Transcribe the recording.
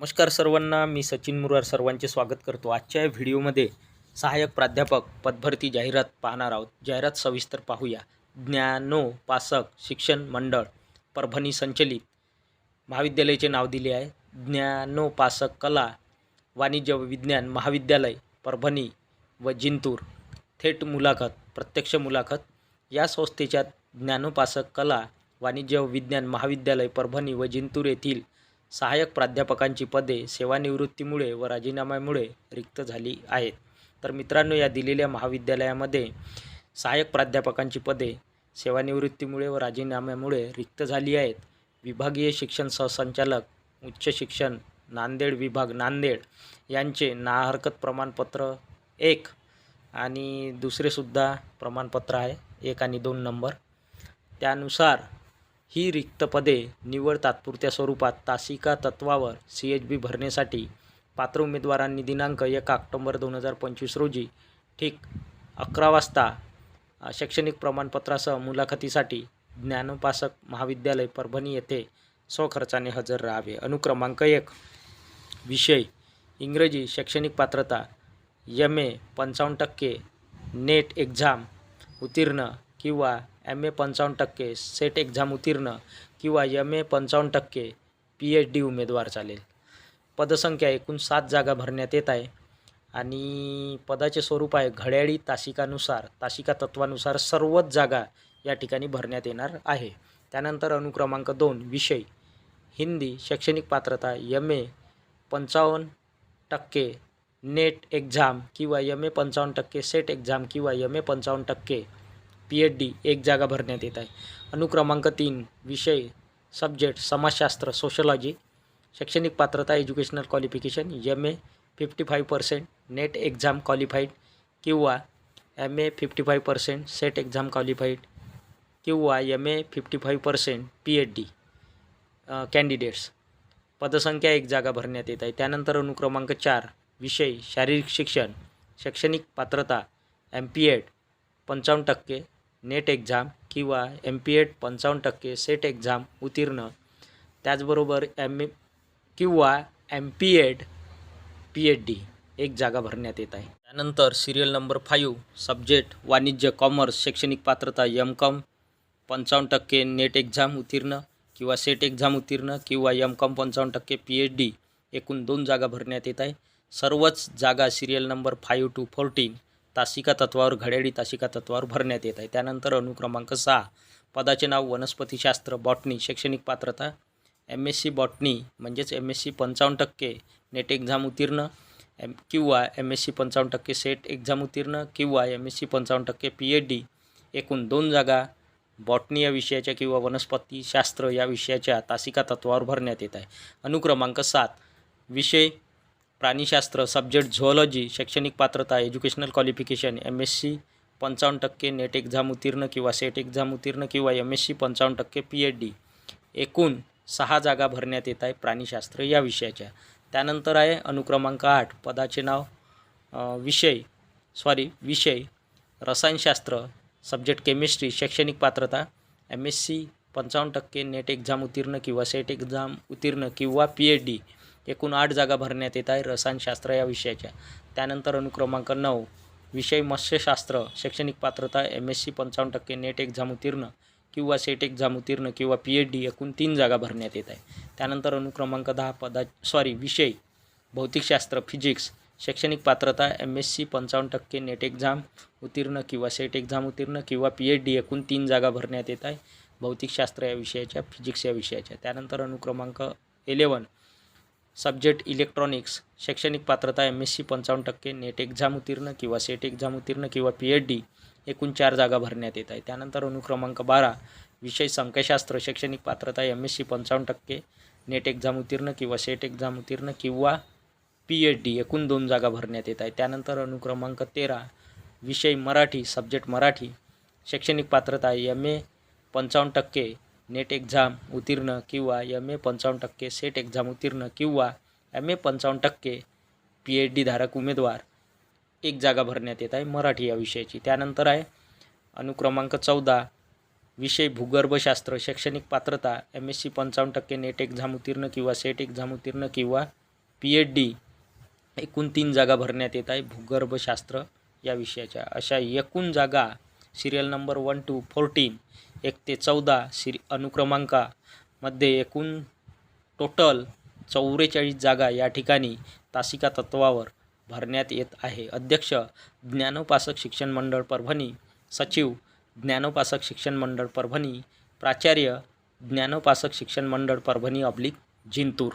नमस्कार सर्वांना मी सचिन मुरार सर्वांचे स्वागत करतो. आजच्या या व्हिडिओमध्ये सहाय्यक प्राध्यापक पदभरती जाहिरात पाहणार आहोत. जाहिरात सविस्तर पाहूया. ज्ञानोपासक शिक्षण मंडळ परभणी संचलित महाविद्यालयाचे नाव दिले आहे. ज्ञानोपासक कला वाणिज्य व विज्ञान महाविद्यालय परभणी व जिंतूर. थेट मुलाखत प्रत्यक्ष मुलाखत. या संस्थेच्या ज्ञानोपासक कला वाणिज्य व विज्ञान महाविद्यालय परभणी व जिंतूर येथील सहाय्यक प्राध्यापकांची पदे सेवानिवृत्तीमुळे व राजीनाम्यामुळे रिक्त झाली आहेत. तर मित्रांनो या दिलेल्या महाविद्यालयामध्ये सहाय्यक प्राध्यापकांची पदे सेवानिवृत्तीमुळे व राजीनाम्यामुळे रिक्त झाली आहेत. विभागीय शिक्षण सहसंचालक उच्च शिक्षण नांदेड विभाग नांदेड यांचे नाहरकत प्रमाणपत्र एक आणि दुसरेसुद्धा प्रमाणपत्र आहे एक आणि दोन नंबर. त्यानुसार ही रिक्त पदे निवड तात्पुरत्या स्वरूपात तासिका तत्वावर सी एच बी भरण्यासाठी पात्र उमेदवारांनी दिनांक एक ऑक्टोंबर दोन हजार पंचवीस रोजी ठीक अकरा वाजता शैक्षणिक प्रमाणपत्रासह मुलाखतीसाठी ज्ञानोपासक महाविद्यालय परभणी येथे स्वखर्चाने हजर राहावे. अनुक्रमांक एक विषय इंग्रजी शैक्षणिक पात्रता यम ए पंचावन्न टक्के नेट एक्झाम उत्तीर्ण किंवा एम ए पंचावन्न टक्के सेट एक्झाम उत्तीर्ण किंवा एम ए पंचावन्न टक्के पी एच डी उमेदवार चालेल. पदसंख्या एकूण सात जागा भरण्यात येत आहे. आणि पदाचे स्वरूप आहे घड्याळी तासिकानुसार तासिका तत्वानुसार सर्वच जागा या ठिकाणी भरण्यात येणार आहे. त्यानंतर अनुक्रमांक दोन विषय. हिंदी शैक्षणिक पात्रता एम ए पंचावन्न टक्के नेट एक्झाम किंवा एम ए पंचावन्न टक्के सेट एक्झाम किंवा एम ए पंचावन्न टक्के. पी एच डी एक जागा भरण्यात येत आहे. अनुक्रमांक तीन विषय सब्जेक्ट समाजशास्त्र सोशलॉजी शैक्षणिक पात्रता educational qualification M A fifty five percent NET exam qualified किंवा M A fifty five percent SET exam qualified किंवा M A fifty five percent P H D candidates पदसंख्या एक जागा भरण्यात येत आहे. त्यानंतर अनुक्रमांक चार विषय शारीरिक शिक्षण शैक्षणिक पात्रता एम पी एड पंचावन्न टक्के नेट एक्झाम किंवा एम पी एड पंचावन्न टक्के सेट एक्झाम उत्तीर्ण. त्याचबरोबर एम ए किंवा M P Ed P H D एक जागा भरण्यात येत आहे. त्यानंतर सिरियल नंबर फाईव्ह सब्जेक्ट वाणिज्य कॉमर्स शैक्षणिक पात्रता एम कॉम पंचावन्न टक्के नेट एक्झाम उत्तीर्ण किंवा सेट एक्झाम उत्तीर्ण किंवा एम कॉम पंचावन्न टक्के पी एच डी एकूण दोन जागा भरण्यात येत आहे. सर्वच जागा serial number five to fourteen तासिका तत्वावर घड्याळी तासिका तत्वावर भरण्यात येत आहे. त्यानंतर अनुक्रमांक सहा पदाचे नाव वनस्पतीशास्त्र बॉटनी शैक्षणिक पात्रता एम एस सी बॉटनी म्हणजेच एम एस सी पंचावन्न टक्के नेट एक्झाम उत्तीर्ण एम किंवा एम एस सी पंचावन्न टक्के सेट एक्झाम उत्तीर्ण किंवा एम एस सी पंचावन्न टक्के पी एच डी एकूण दोन जागा बॉटनी या विषयाच्या किंवा वनस्पतीशास्त्र या विषयाच्या तासिका तत्वावर भरण्यात येत आहे. अनुक्रमांक सात विषय प्राणीशास्त्र सब्जेक्ट झुऑलॉजी शैक्षणिक पात्रता educational qualification M S C पंचावन्न टक्के नेट एक्झाम उत्तीर्ण किंवा सेट एक्झाम उत्तीर्ण किंवा एम एस सी पंचावन्न टक्के पी एच डी एकूण सहा जागा भरण्यात येत आहे प्राणीशास्त्र या विषयाच्या. त्यानंतर आहे अनुक्रमांक आठ पदाचे नाव विषय सॉरी विषय रसायनशास्त्र सब्जेक्ट केमिस्ट्री शैक्षणिक पात्रता एम एस सी पंचावन्न टक्के नेट एक्झाम उत्तीर्ण किंवा सेट एक्झाम उत्तीर्ण किंवा पी एच डी एकूण आठ जागा भरण्यात येत आहे रसायनशास्त्र या विषयाच्या. त्यानंतर अनुक्रमांक नऊ विषय मत्स्यशास्त्र शैक्षणिक पात्रता एम एस सी पंचावन्न टक्के नेट एक्झाम उत्तीर्ण किंवा सेट एक्झाम उत्तीर्ण किंवा पी एच डी एकूण तीन जागा भरण्यात येत आहे. त्यानंतर अनुक्रमांक दहा पदा सॉरी विषय भौतिकशास्त्र फिजिक्स शैक्षणिक पात्रता एम एस सी पंचावन्न टक्के नेट एक्झाम उत्तीर्ण किंवा सेट एक्झाम उत्तीर्ण किंवा पी एच डी एकूण तीन जागा भरण्यात येत आहे. भौतिकशास्त्र या विषयाच्या फिजिक्स या विषयाच्या. त्यानंतर अनुक्रमांक इलेवन सब्जेक्ट इलेक्ट्रॉनिक्स शैक्षणिक पात्रता एम एस सी पंचावन्न टक्के नेट एक्झाम उत्तीर्ण किंवा सेट एक्झाम उत्तीर्ण किंवा पी एच डी एकूण चार जागा भरण्यात येत आहे. त्यानंतर अनुक्रमांक बारा विषय संख्याशास्त्र शैक्षणिक पात्रता एम एस सी पंचावन्न टक्के नेट एक्झाम उत्तीर्ण किंवा सेट एक्झाम उत्तीर्ण किंवा पी एच डी एकूण दोन जागा भरण्यात येत आहे. त्यानंतर अनुक्रमांक तेरा विषय मराठी सब्जेक्ट मराठी शैक्षणिक पात्रता एम ए पंचावन्न टक्के नेट एक्झाम उत्तीर्ण किंवा एम ए पंचावन्न टक्के सेट एक्झाम उत्तीर्ण किंवा एम ए पंचावन्न टक्के पी एच डी धारक उमेदवार एक जागा भरण्यात येत आहे मराठी या विषयाची. त्यानंतर आहे अनुक्रमांक चौदा विषय भूगर्भशास्त्र शैक्षणिक पात्रता एम एस सी पंचावन्न टक्के नेट एक्झाम उत्तीर्ण किंवा सेट एक्झाम उत्तीर्ण किंवा पी एच डी एकूण तीन जागा भरण्यात येत आहे भूगर्भशास्त्र या विषयाच्या. अशा एकूण जागा serial number one to fourteen एक ते चौदा श्री अनुक्रमांकामध्ये एकूण टोटल चौवेचाळीस जागा या ठिकाणी तासिका तत्वावर भरण्यात येत आहे. अध्यक्ष ज्ञानोपासक शिक्षण मंडळ परभणी सचिव ज्ञानोपासक शिक्षण मंडळ परभणी प्राचार्य ज्ञानोपासक शिक्षण मंडळ परभणी अब्लिक जिंतूर.